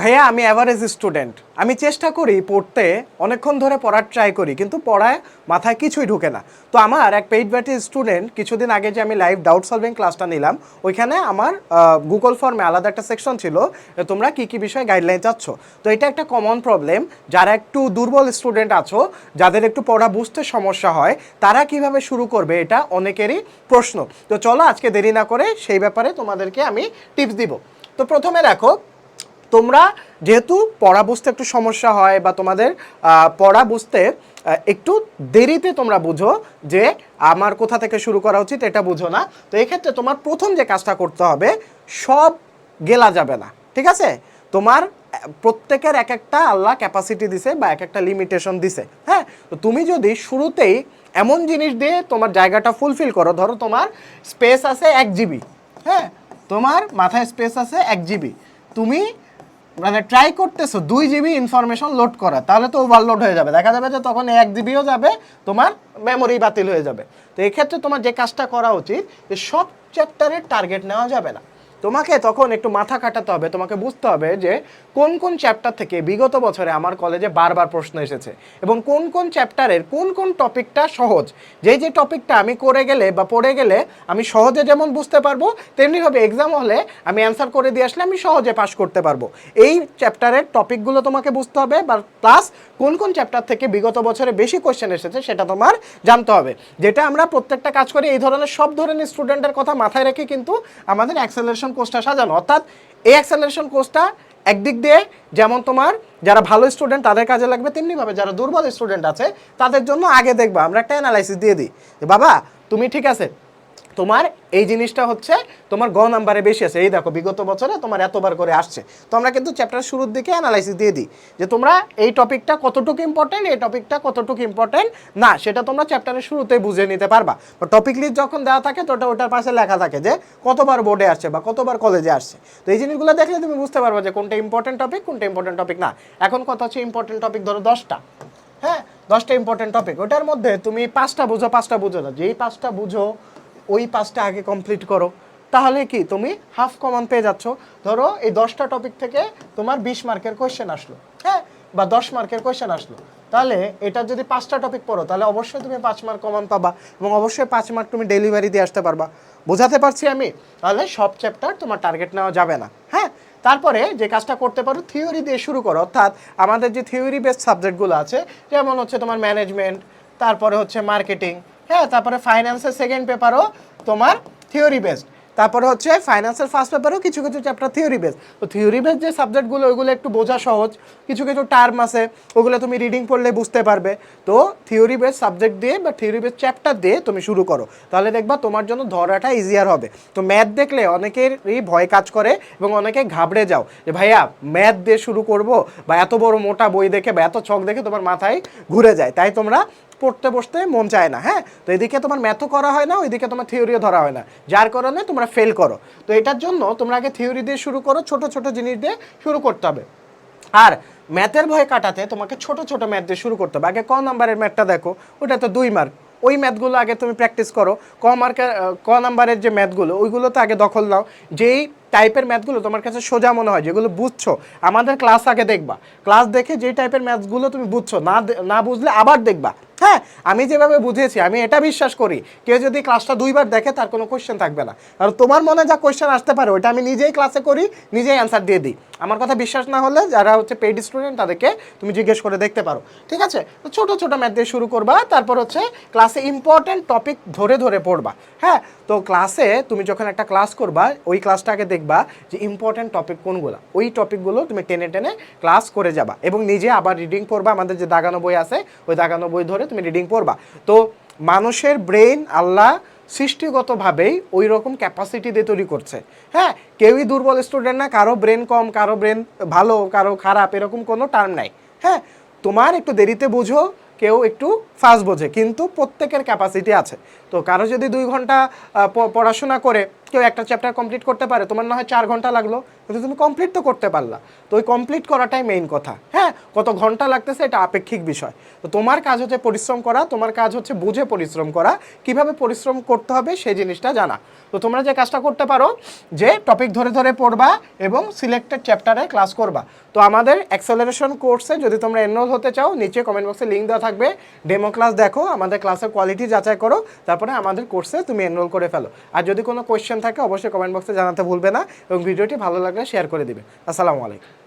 ভাইয়া, আমি average student আমি চেষ্টা করি পড়তে, অনেকক্ষণ ধরে পড়ার ট্রাই করি, কিন্তু পড়ায় মাথায় কিছুই ঢুকে না। তো আমার এক পেইড ব্যাটি স্টুডেন্ট কিছুদিন আগে যে আমি লাইভ ডাউট সলভিং ক্লাসটা নিলাম, ওইখানে আমার গুগল ফর্মে আলাদা একটা সেকশন ছিল তোমরা কী কী বিষয়ে গাইডলাইন চাচ্ছ? তো এটা একটা কমন প্রবলেম যারা একটু দুর্বল স্টুডেন্ট আছো, যাদের একটু পড়া বুঝতে সমস্যা হয়, তারা কীভাবে শুরু করবে এটা অনেকেরই প্রশ্ন। তো চলো আজকে দেরি না করে সেই ব্যাপারে তোমাদেরকে আমি টিপস দিব। তো প্রথমে দেখো তোমরা যেহেতু পড়া বুঝতে একটু সমস্যা হয় বা তোমাদের পড়া বুঝতে একটু দেরিতে তোমরা বুঝো যে আমার কোথা থেকে শুরু করা উচিত এটা বুঝো না। তো এক্ষেত্রে তোমার প্রথম যে কাজটা করতে হবে, সব গেলা যাবে না, ঠিক আছে? তোমার প্রত্যেকের এক একটা আল্লাহ ক্যাপাসিটি দিছে বা এক একটা লিমিটেশন দিছে হ্যাঁ? তো তুমি যদি শুরুতেই এমন জিনিস দিয়ে তোমার জায়গাটা ফুলফিল করো, ধরো তোমার স্পেস আছে এক জিবি হ্যাঁ? তোমার মাথায় স্পেস আছে এক জিবি তুমি মানে ট্রাই করতেছো দুই জিবি ইনফরমেশন লোড করা, তাহলে তো ওভারলোড হয়ে যাবে। দেখা যাবে যে তখন এক জিবিও যাবে, তোমার মেমোরি বাতিল হয়ে যাবে। তো এক্ষেত্রে তোমার যে কাজটা করা উচিত, যে সব চ্যাপ্টারের টার্গেট নেওয়া যাবে না। তোমাকে তখন একটু মাথা কাটাতে হবে, তোমাকে বুঝতে হবে যে কোন কোন চ্যাপ্টার থেকে বিগত বছরে আমার কলেজে বারবার প্রশ্ন এসেছে এবং কোন কোন চ্যাপ্টারের কোন কোন টপিকটা সহজ। যেই যে টপিকটা আমি করে গেলে বা পড়ে গেলে আমি সহজে যেমন বুঝতে পারব তেমনিভাবে এক্সাম হলে আমি অ্যান্সার করে দিয়ে আসলে আমি সহজে পাশ করতে পারব। এই চ্যাপ্টারের টপিকগুলো তোমাকে বুঝতে হবে বা প্লাস কোন কোন চ্যাপ্টার থেকে বিগত বছরে বেশি কোয়েশ্চেন এসেছে সেটা তোমার জানতে হবে। যেটা আমরা প্রত্যেকটা কাজ করি এই ধরনের সব ধরনের স্টুডেন্টের কথা মাথায় রেখে কিন্তু আমাদের অ্যাক্সেলারেশন কোর্সটা সাজানো। অর্থাৎ এই অ্যাক্সেলারেশন কোর্সটা একদিক দিয়ে যেমন তোমার যারা ভালো স্টুডেন্ট তাদের কাজে লাগবে, তেমনিভাবে যারা দুর্বল স্টুডেন্ট আছে তাদের জন্য আগে দেখবা। আমরা একটা অ্যানালাইসিস দিয়ে দিই বাবা, তুমি ঠিক আছে? তোমার এই জিনিসটা হচ্ছে তোমার গ নাম্বারে বেশি আছে। এই দেখো, বিগত বছরে তোমার এতবার করে আসছে। তো আমরা কিন্তু চ্যাপ্টার শুরুর দিকে অ্যানালাইসিস দিয়ে দিই যে তোমরা এই টপিকটা কতটুকু ইম্পর্টেন্ট এই টপিকটা কতটুকু ইম্পর্টেন্ট না, সেটা তোমরা চ্যাপ্টারের শুরুতেই বুঝে নিতে পারবা। টপিক লিস্ট যখন দেওয়া থাকে, তো ওটা ওটার পাশে লেখা থাকে যে কতবার বোর্ডে আসছে বা কতবার কলেজে আসছে। তো এই জিনিসগুলো দেখলে তুমি বুঝতে পারবা যে কোনটা ইম্পর্টেন্ট টপিক কোনটা ইম্পর্টেন্ট টপিক না। এখন কথা হচ্ছে ইম্পর্টেন্ট টপিক ধরো দশটা। হ্যাঁ দশটা ইম্পর্টেন্ট টপিক ওটার মধ্যে তুমি পাঁচটা বুঝো পাঁচটা বুঝো না। যেই পাঁচটা বুঝো ওই পাঁচটা আগে কমপ্লিট করো। তাহলে কি তুমি হাফ কমন পেয়ে যাচ্ছ। ধরো এই দশটা টপিক থেকে তোমার বিশ মার্কের কোয়েশ্চেন আসলো হ্যাঁ? বা দশ মার্কের কোয়েশ্চেন আসলো। তাহলে এটা যদি পাঁচটা টপিক পড়ো, তাহলে অবশ্যই তুমি পাঁচ মার্ক কমন পাবা এবং অবশ্যই পাঁচ মার্ক তুমি ডেলিভারি দিয়ে আসতে পারবা। বোঝাতে পারছি আমি? তাহলে সব চ্যাপ্টার তোমার টার্গেট নেওয়া যাবে না হ্যাঁ? তারপরে যে কাজটা করতে পারো থিওরি দিয়ে শুরু করো। অর্থাৎ আমাদের যে থিওরি বেসড সাবজেক্টগুলো আছে, যেমন হচ্ছে তোমার ম্যানেজমেন্ট তারপরে হচ্ছে মার্কেটিং হ্যাঁ তারপরে ফাইন্যান্সের সেকেন্ড পেপারও তোমার থিওরি বেসড তারপরে হচ্ছে ফাইন্যান্সের ফার্স্ট পেপারও কিছু কিছু চ্যাপ্টার থিওরি বেস তো থিওরি বেস যে সাবজেক্টগুলো ওইগুলো একটু বোঝা সহজ। কিছু কিছু টার্ম আছে, ওগুলো তুমি রিডিং পড়লে বুঝতে পারবে। তো থিওরি বেস সাবজেক্ট দিয়ে বা থিওরি বেস চ্যাপ্টার দিয়ে তুমি শুরু করো। তাহলে দেখবা তোমার জন্য ধরাটা ইজিয়ার হবে। তো ম্যাথ দেখলে অনেকেরই ভয় কাজ করে এবং অনেকে ঘাবড়ে যাও যে, ভাইয়া ম্যাথ দিয়ে শুরু করব? বা এত বড় মোটা বই দেখে বা এত ছক দেখে তোমার মাথায় ঘুরে যায়। তাই তোমরা পড়তে বসতে মন চায় না হ্যাঁ? তো এদিকে তোমার ম্যাথও করা হয় না, ওইদিকে তোমার থিওরিও ধরা হয় না। যার কারণে তোমরা ফেল করো। তো এটার জন্য তোমরা আগে থিওরি দিয়ে শুরু করো, ছোট ছোট জিনিস দিয়ে শুরু করতে হবে। আর ম্যাথের ভয় কাটাতে তোমাকে ছোট ছোট ম্যাথ দিয়ে শুরু করতে হবে। আগে ক নাম্বারের ম্যাথটা দেখো, ওটা তো দুই মার্ক ওই ম্যাথগুলো আগে তুমি প্র্যাকটিস করো। ক মার্কের ক নাম্বারের যে ম্যাথগুলো ওইগুলো তো আগে দখল নাও। যেই টাইপের ম্যাথগুলো তোমার কাছে সোজা মনে হয়, যেগুলো বুঝছ, আমাদের ক্লাস আগে দেখবা। ক্লাস দেখে যেই টাইপের ম্যাথগুলো তুমি বুঝছ, না না বুঝলে আবার দেখবা। হ্যাঁ আমি যেভাবে বুঝিয়েছি, আমি এটা বিশ্বাস করি। কেউ যদি ক্লাসটা দুইবার দেখে, তার কোনো কোয়েশ্চেন থাকবে না। আর তোমার মনে যা কোয়েশ্চেন আসতে পারে ওটা আমি নিজেই ক্লাসে করি, নিজেই অ্যান্সার দিয়ে দিই। আমার কথা বিশ্বাস না হলে যারা হচ্ছে পেইড স্টুডেন্ট তাদেরকে তুমি জিজ্ঞেস করে দেখতে পারো। ঠিক আছে? তো ছোটো ছোটো ম্যাথ দিয়ে শুরু করবা, তারপর হচ্ছে ক্লাসে ইম্পর্টেন্ট টপিক ধরে ধরে পড়বা। হ্যাঁ তো ক্লাসে তুমি যখন একটা ক্লাস করবা, ওই ক্লাসটাকে দেখবা যে ইম্পর্টেন্ট টপিক কোনগুলো। ওই টপিকগুলো তুমি টেনে টেনে ক্লাস করে যাবা এবং নিজে আবার রিডিং পড়বা। আমাদের যে দাগানো বই আছে, ওই দাগানো বই ধরে তুমি রিডিং পড়বা। তো মানুষের ব্রেন আল্লাহ সৃষ্টিগতভাবেই ওই রকম ক্যাপাসিটি দিয়ে তৈরি করছে। হ্যাঁ কেউই দুর্বল স্টুডেন্ট না, কারও ব্রেন কম, কারও ব্রেন ভালো, কারও খারাপ, এরকম কোনো টার্ম নাই। হ্যাঁ তোমার একটু দেরিতে বুঝো, কেউ একটু ফাস্ট বোঝে, কিন্তু প্রত্যেকের ক্যাপাসিটি আছে। তো কারও যদি দুই ঘণ্টা পড়াশোনা করে, কেউ একটা চ্যাপ্টার কমপ্লিট করতে পারে, তোমার না হয় চার ঘণ্টা লাগল। কিন্তু তুমি কমপ্লিট তো করতে পারলা। তো ওই কমপ্লিট করাটাই মেইন কথা। হ্যাঁ কত ঘণ্টা লাগতেছে এটা আপেক্ষিক বিষয়। তো তোমার কাজ হচ্ছে পরিশ্রম করা, তোমার কাজ হচ্ছে বুঝে পরিশ্রম করা, কীভাবে পরিশ্রম করতে হবে সেই জিনিসটা জানা। তো তোমরা যে কাজটা করতে পারো, যে টপিক ধরে ধরে পড়বা এবং সিলেক্টেড চ্যাপ্টারে ক্লাস করবা। তো আমাদের অ্যাক্সেলারেশন কোর্সে যদি তোমরা এনরোল হতে চাও, নিচে কমেন্ট বক্সে লিঙ্ক দেওয়া থাকবে। ডেমো ক্লাস দেখো, আমাদের ক্লাসের কোয়ালিটি যাচাই করো, তারপরে আমাদের কোর্সে তুমি এনরোল করে ফেলো। আর যদি কোনো কোয়েশ্চেন থাকে, অবশ্যই কমেন্ট বক্সে জানাতে ভুলবে না। এবং ভিডিওটি ভালো লাগলে শেয়ার করে দেবে আসসালামু আলাইকুম।